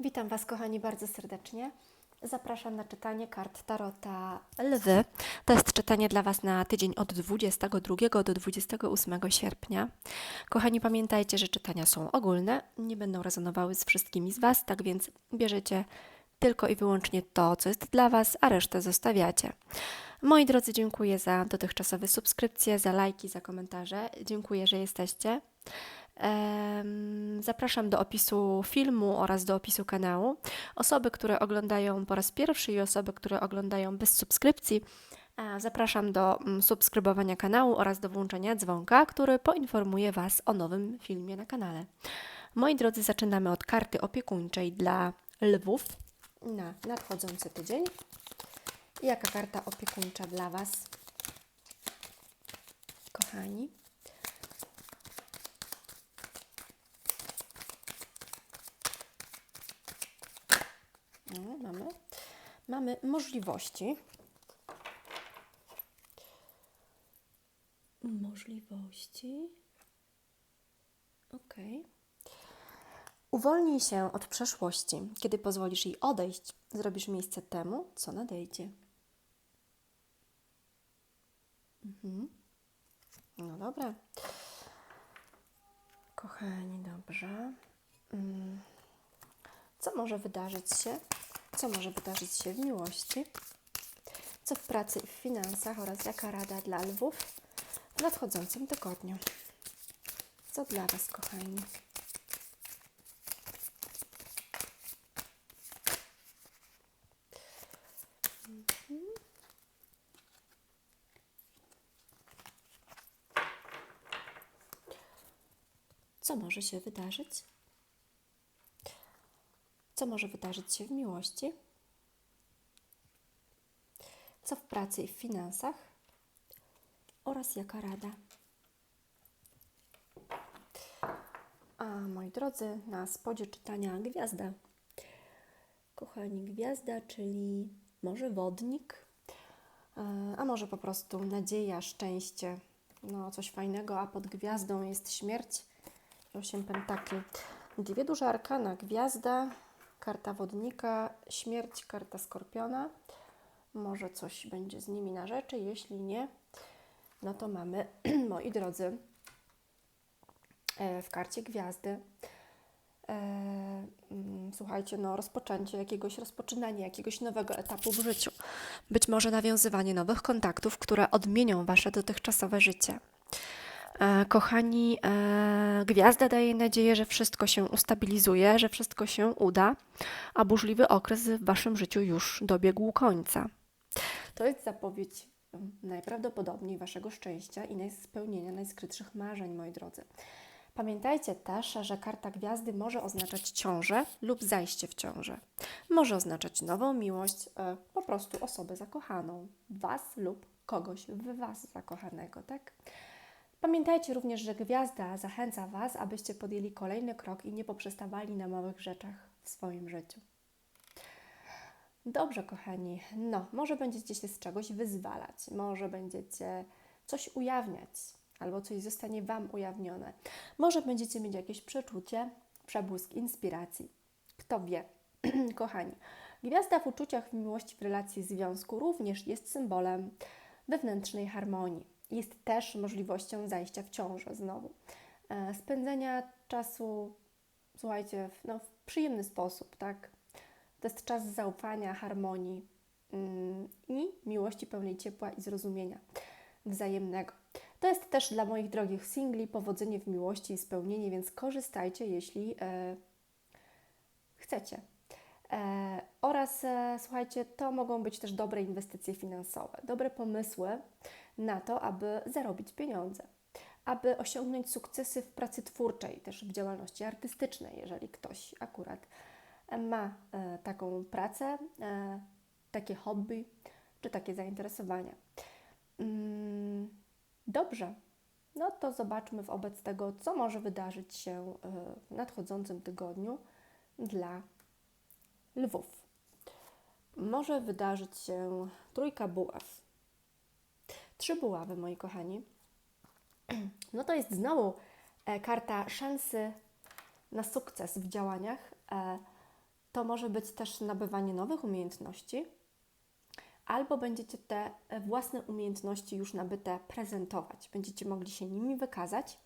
Witam Was, kochani, bardzo serdecznie. Zapraszam na czytanie kart Tarota Lwy. To jest czytanie dla Was na tydzień od 22 do 28 sierpnia. Kochani, pamiętajcie, że czytania są ogólne, nie będą rezonowały z wszystkimi z Was, tak więc bierzecie tylko i wyłącznie to, co jest dla Was, a resztę zostawiacie. Moi drodzy, dziękuję za dotychczasowe subskrypcje, za lajki, za komentarze. Dziękuję, że jesteście. Zapraszam do opisu filmu oraz do opisu kanału. Osoby, które oglądają po raz pierwszy i osoby, które oglądają bez subskrypcji, zapraszam do mm, subskrybowania kanału oraz do włączenia dzwonka, który poinformuje Was o nowym filmie na kanale. Moi drodzy, zaczynamy od karty opiekuńczej dla lwów na nadchodzący tydzień. Jaka karta opiekuńcza dla Was, kochani? No, mamy, mamy możliwości. Możliwości. Ok. Uwolnij się od przeszłości. Kiedy pozwolisz jej odejść, zrobisz miejsce temu, co nadejdzie. Mhm. No dobra. Kochani, dobrze. Mm. Co może wydarzyć się? Co może wydarzyć się w miłości? Co w pracy i w finansach oraz jaka rada dla lwów w nadchodzącym tygodniu? Co dla Was, kochani? Mhm. Co może się wydarzyć? Co może wydarzyć się w miłości? Co w pracy i w finansach? Oraz jaka rada? A moi drodzy, na spodzie czytania gwiazda. Kochani, gwiazda, czyli może wodnik, e, a może po prostu nadzieja, szczęście, no coś fajnego, a pod gwiazdą jest śmierć osiem pentakli. Dwie duże arkana, gwiazda, karta wodnika, śmierć, karta skorpiona. Może coś będzie z nimi na rzeczy, jeśli nie, no to mamy, moi drodzy, e, w karcie gwiazdy. e, mm, Słuchajcie, no rozpoczęcie jakiegoś, rozpoczynanie jakiegoś nowego etapu w życiu. Być może nawiązywanie nowych kontaktów, które odmienią Wasze dotychczasowe życie. E, Kochani, e, gwiazda daje nadzieję, że wszystko się ustabilizuje, że wszystko się uda, a burzliwy okres w Waszym życiu już dobiegł końca. To jest zapowiedź najprawdopodobniej Waszego szczęścia i spełnienia najskrytszych marzeń, moi drodzy. Pamiętajcie też, że karta gwiazdy może oznaczać ciążę lub zajście w ciążę. Może oznaczać nową miłość, e, po prostu osobę zakochaną, Was lub kogoś w Was zakochanego, tak? Pamiętajcie również, że gwiazda zachęca Was, abyście podjęli kolejny krok i nie poprzestawali na małych rzeczach w swoim życiu. Dobrze, kochani. No, może będziecie się z czegoś wyzwalać, może będziecie coś ujawniać, albo coś zostanie Wam ujawnione. Może będziecie mieć jakieś przeczucie, przebłysk inspiracji. Kto wie, kochani. Gwiazda w uczuciach, w miłości, w relacji, związku również jest symbolem wewnętrznej harmonii. Jest też możliwością zajścia w ciążę znowu. E, Spędzenia czasu, słuchajcie, w, no, w przyjemny sposób, tak? To jest czas zaufania, harmonii mm, i miłości pełnej ciepła i zrozumienia wzajemnego. To jest też dla moich drogich singli powodzenie w miłości i spełnienie, więc korzystajcie, jeśli e, chcecie. E, oraz e, słuchajcie, to mogą być też dobre inwestycje finansowe, dobre pomysły na to, aby zarobić pieniądze, aby osiągnąć sukcesy w pracy twórczej, też w działalności artystycznej, jeżeli ktoś akurat ma e, taką pracę, takie hobby czy takie zainteresowania. Mm, Dobrze, no to zobaczmy wobec tego, co może wydarzyć się w nadchodzącym tygodniu dla lwów. Może wydarzyć się trójka buław. Trzy buławy, moi kochani. No to jest znowu e, karta szansy na sukces w działaniach. E, to może być też nabywanie nowych umiejętności, albo będziecie te e, własne umiejętności już nabyte prezentować. Będziecie mogli się nimi wykazać.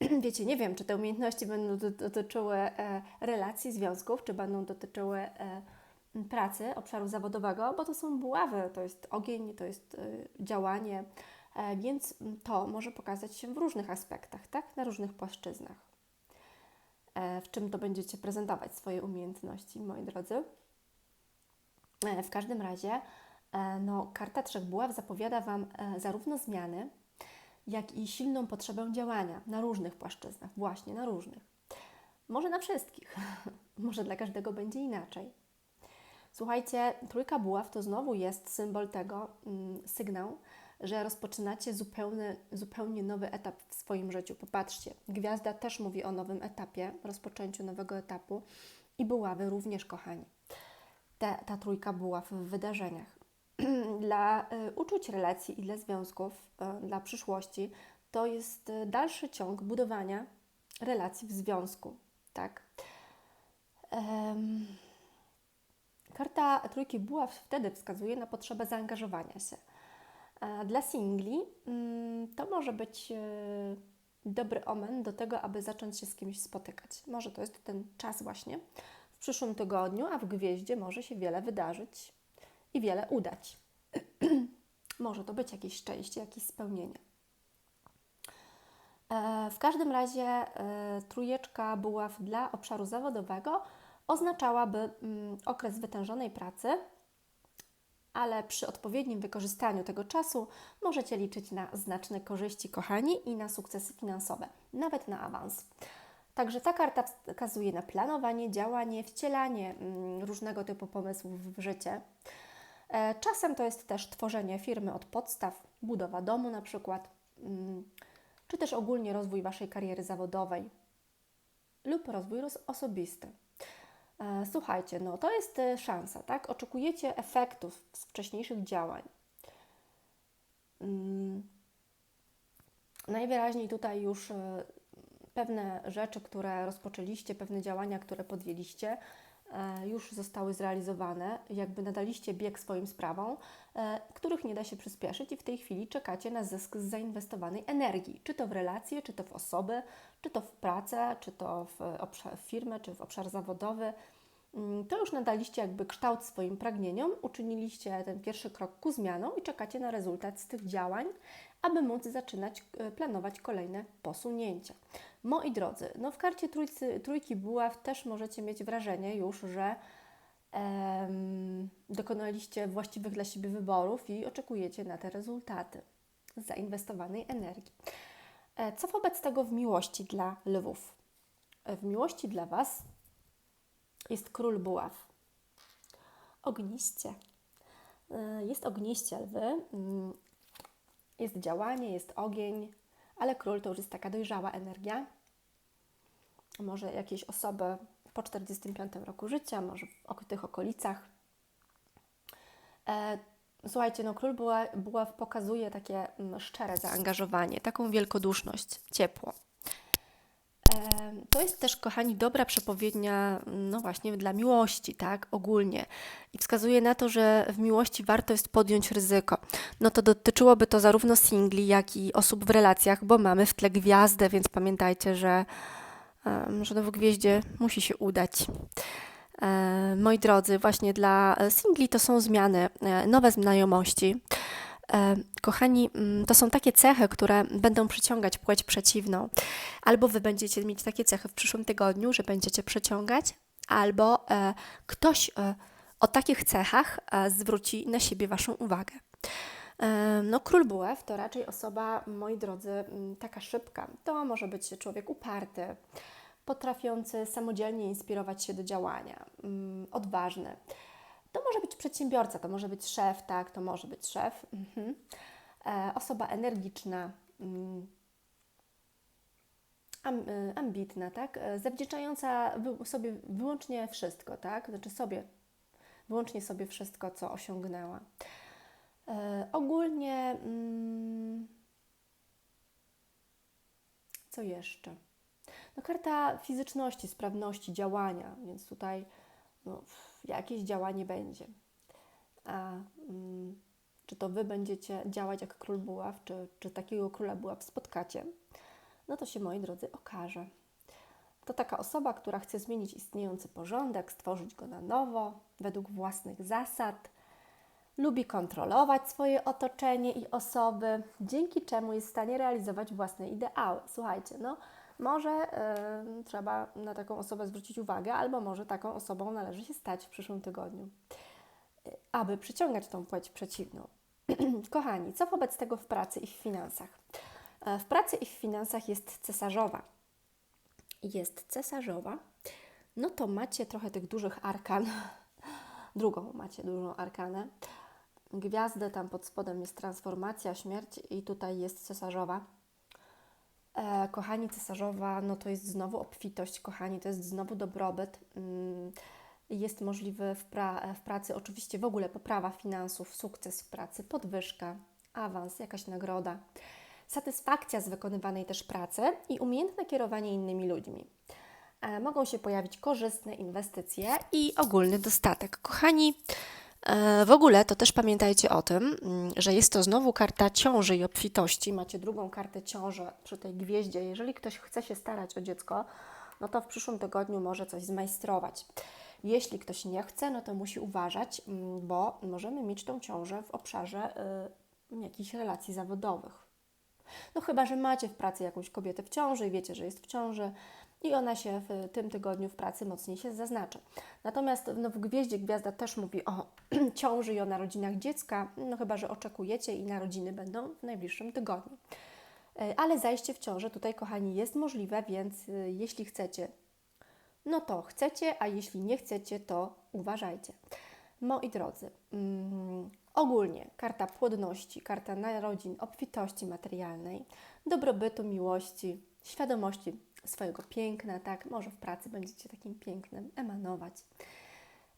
Wiecie, nie wiem, czy te umiejętności będą dotyczyły e, relacji, związków, czy będą dotyczyły e, pracy, obszaru zawodowego, bo to są buławy, to jest ogień, to jest działanie, więc to może pokazać się w różnych aspektach, tak? na różnych płaszczyznach. W czym to będziecie prezentować swoje umiejętności, moi drodzy. W każdym razie, no, karta Trzech Buław zapowiada Wam zarówno zmiany, jak i silną potrzebę działania na różnych płaszczyznach, właśnie na różnych. Może na wszystkich, może dla każdego będzie inaczej. Słuchajcie, trójka buław to znowu jest symbol tego, mm, sygnał, że rozpoczynacie zupełnie, zupełnie nowy etap w swoim życiu. Popatrzcie, gwiazda też mówi o nowym etapie, rozpoczęciu nowego etapu i buławy również, kochani. Te, ta trójka buław w wydarzeniach. Dla y, uczuć relacji i dla związków, y, dla przyszłości, to jest y, dalszy ciąg budowania relacji w związku, tak? Um, karta Trójki Buław wtedy wskazuje na potrzebę zaangażowania się. Dla singli mm, to może być dobry omen do tego, aby zacząć się z kimś spotykać. Może to jest ten czas właśnie w przyszłym tygodniu, a w gwieździe może się wiele wydarzyć i wiele udać. Może to być jakieś szczęście, jakieś spełnienie. E, w każdym razie e, trójeczka buław dla obszaru zawodowego oznaczałaby mm, okres wytężonej pracy, ale przy odpowiednim wykorzystaniu tego czasu możecie liczyć na znaczne korzyści, kochani, i na sukcesy finansowe, nawet na awans. Także ta karta wskazuje na planowanie, działanie, wcielanie mm, różnego typu pomysłów w życie. E, czasem to jest też tworzenie firmy od podstaw, budowa domu na przykład, mm, czy też ogólnie rozwój Waszej kariery zawodowej lub rozwój osobisty. E, słuchajcie, no to jest e, szansa, tak? Oczekujecie efektów z wcześniejszych działań. Mm, najwyraźniej tutaj już pewne rzeczy, które rozpoczęliście, pewne działania, które podjęliście, już zostały zrealizowane, jakby nadaliście bieg swoim sprawom, e, których nie da się przyspieszyć i w tej chwili czekacie na zysk z zainwestowanej energii, czy to w relacje, czy to w osoby, czy to w pracę, czy to w, obszar, w firmę, czy w obszar zawodowy. Mm, to już nadaliście jakby kształt swoim pragnieniom, uczyniliście ten pierwszy krok ku zmianom i czekacie na rezultat z tych działań, aby móc zaczynać e, planować kolejne posunięcia. Moi drodzy, no w karcie trójcy, trójki buław też możecie mieć wrażenie już, że em, dokonaliście właściwych dla siebie wyborów i oczekujecie na te rezultaty zainwestowanej energii. E, co wobec tego w miłości dla lwów? E, w miłości dla Was jest król buław. Ogniście. Jest ogniście lwy, mm, jest działanie, jest ogień, ale król to już jest taka dojrzała energia. Może jakieś osoby po 45 roku życia, może w tych okolicach. E, słuchajcie, no król była, była pokazuje takie mm, szczere zaangażowanie, taką wielkoduszność, ciepło. To jest też, kochani, dobra przepowiednia, no właśnie, dla miłości, tak, ogólnie. I wskazuje na to, że w miłości warto jest podjąć ryzyko. No to dotyczyłoby to zarówno singli, jak i osób w relacjach, bo mamy w tle gwiazdę, więc pamiętajcie, że, że w gwieździe musi się udać. Moi drodzy, właśnie dla singli to są zmiany, e, nowe znajomości. E, kochani, mm, to są takie cechy, które będą przyciągać płeć przeciwną. Albo wy będziecie mieć takie cechy w przyszłym tygodniu, że będziecie przyciągać, albo e, ktoś e, o takich cechach zwróci na siebie Waszą uwagę. No, król buław to raczej osoba, moi drodzy, mm, taka szybka. To może być człowiek uparty, potrafiący samodzielnie inspirować się do działania, mm, odważny. To może być przedsiębiorca, to może być szef, tak, to może być szef. Mhm. E, osoba energiczna, mm, e, ambitna, tak, e, zawdzięczająca sobie wyłącznie wszystko, tak, znaczy sobie, wyłącznie sobie wszystko, co osiągnęła. E, ogólnie, mm, co jeszcze? No, karta fizyczności, sprawności, działania, więc tutaj no, jakieś działanie będzie. A mm, czy to Wy będziecie działać jak król buław, czy, czy takiego króla buław spotkacie, no to się, moi drodzy, okaże. To taka osoba, która chce zmienić istniejący porządek, stworzyć go na nowo, według własnych zasad, lubi kontrolować swoje otoczenie i osoby, dzięki czemu jest w stanie realizować własne ideały. Słuchajcie, no może y, trzeba na taką osobę zwrócić uwagę, albo może taką osobą należy się stać w przyszłym tygodniu, y, aby przyciągać tą płeć przeciwną. Kochani, co wobec tego w pracy i w finansach? E, w pracy i w finansach jest cesarzowa. Jest cesarzowa, no to macie trochę tych dużych arkan. Drugą macie dużą arkanę. Gwiazdę tam pod spodem jest transformacja, śmierć i tutaj jest cesarzowa. E, kochani, cesarzowa, no to jest znowu obfitość, kochani, to jest znowu dobrobyt. Mm, jest możliwy w, pra w pracy oczywiście w ogóle poprawa finansów, sukces w pracy, podwyżka, awans, jakaś nagroda, satysfakcja z wykonywanej też pracy i umiejętne kierowanie innymi ludźmi. E, mogą się pojawić korzystne inwestycje i ogólny dostatek. Kochani, w ogóle to też pamiętajcie o tym, mm, że jest to znowu karta ciąży i obfitości. Macie drugą kartę ciąży przy tej gwieździe. Jeżeli ktoś chce się starać o dziecko, no to w przyszłym tygodniu może coś zmajstrować. Jeśli ktoś nie chce, no to musi uważać, mm, bo możemy mieć tą ciążę w obszarze y, jakichś relacji zawodowych. No chyba, że macie w pracy jakąś kobietę w ciąży i wiecie, że jest w ciąży i ona się w tym tygodniu w pracy mocniej się zaznaczy. Natomiast no, w Gwieździe Gwiazda też mówi o ciąży i o narodzinach dziecka, no chyba, że oczekujecie i narodziny będą w najbliższym tygodniu. Y, ale zajście w ciążę tutaj, kochani, jest możliwe, więc y, jeśli chcecie no to chcecie, a jeśli nie chcecie, to uważajcie. Moi drodzy, mm, ogólnie karta płodności, karta narodzin, obfitości materialnej, dobrobytu, miłości, świadomości swojego piękna, tak? Może w pracy będziecie takim pięknym emanować.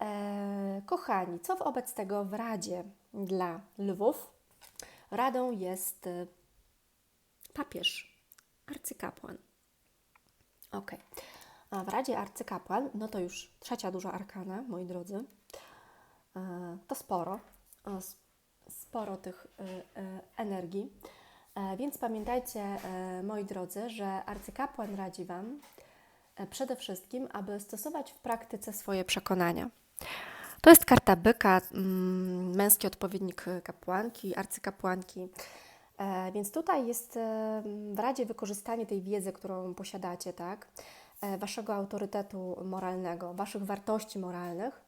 Eee, kochani, co wobec tego w Radzie dla Lwów? Radą jest y, papież, arcykapłan. Ok. A w Radzie Arcykapłan, no to już trzecia duża arkana, moi drodzy. E, to sporo, e, sporo tych e, energii. Więc pamiętajcie, moi drodzy, że arcykapłan radzi Wam przede wszystkim, aby stosować w praktyce swoje przekonania. To jest karta byka, mm, męski odpowiednik kapłanki, arcykapłanki. Więc tutaj jest w Radzie wykorzystanie tej wiedzy, którą posiadacie, tak? E, waszego autorytetu moralnego, waszych wartości moralnych,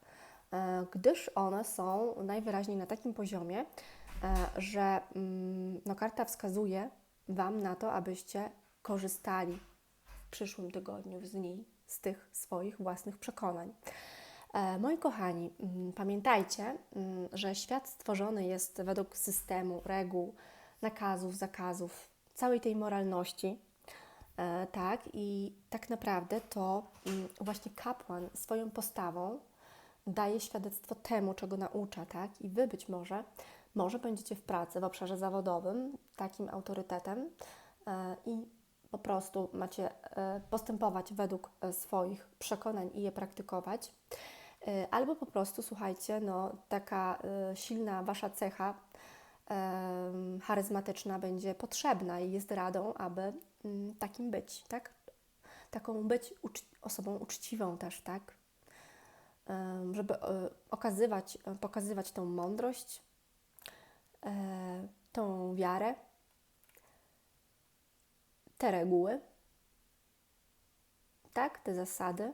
e, gdyż one są najwyraźniej na takim poziomie, e, że mm, no, karta wskazuje Wam na to, abyście korzystali w przyszłym tygodniu z niej, z tych swoich własnych przekonań. Moi kochani, mm, pamiętajcie, mm, że świat stworzony jest według systemu, reguł, nakazów, zakazów, całej tej moralności, E, tak, i tak naprawdę to właśnie kapłan swoją postawą daje świadectwo temu, czego naucza, tak? I wy być może, może będziecie w pracy w obszarze zawodowym takim autorytetem e, i po prostu macie e, postępować według swoich przekonań i je praktykować. Albo po prostu, słuchajcie, no, taka silna wasza cecha charyzmatyczna będzie potrzebna i jest radą, aby Mm, takim być, tak? Taką być osobą uczciwą też, tak? Żeby e, okazywać, e, pokazywać tą mądrość, e, tą wiarę, te reguły, tak? Te zasady.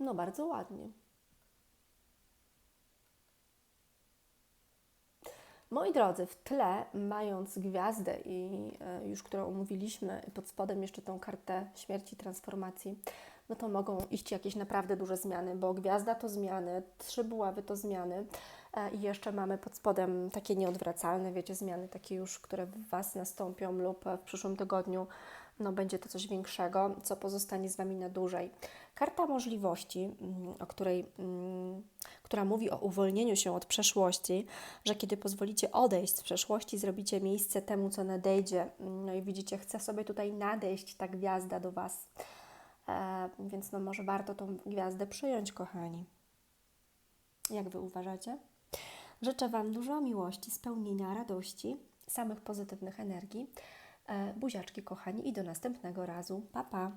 No, bardzo ładnie. Moi drodzy, w tle, mając gwiazdę i e, już którą omówiliśmy, pod spodem jeszcze tą kartę śmierci, transformacji, no to mogą iść jakieś naprawdę duże zmiany, bo gwiazda to zmiany, trzy buławy to zmiany e, i jeszcze mamy pod spodem takie nieodwracalne, wiecie, zmiany takie już, które w Was nastąpią lub w przyszłym tygodniu no, będzie to coś większego, co pozostanie z Wami na dłużej. Karta możliwości, mm, o której, mm, która mówi o uwolnieniu się od przeszłości, że kiedy pozwolicie odejść z przeszłości, zrobicie miejsce temu, co nadejdzie. No i widzicie, chce sobie tutaj nadejść ta gwiazda do Was. E, więc no może warto tą gwiazdę przyjąć, kochani. Jak Wy uważacie? Życzę Wam dużo miłości, spełnienia, radości, samych pozytywnych energii. E, buziaczki, kochani, i do następnego razu. Pa, pa!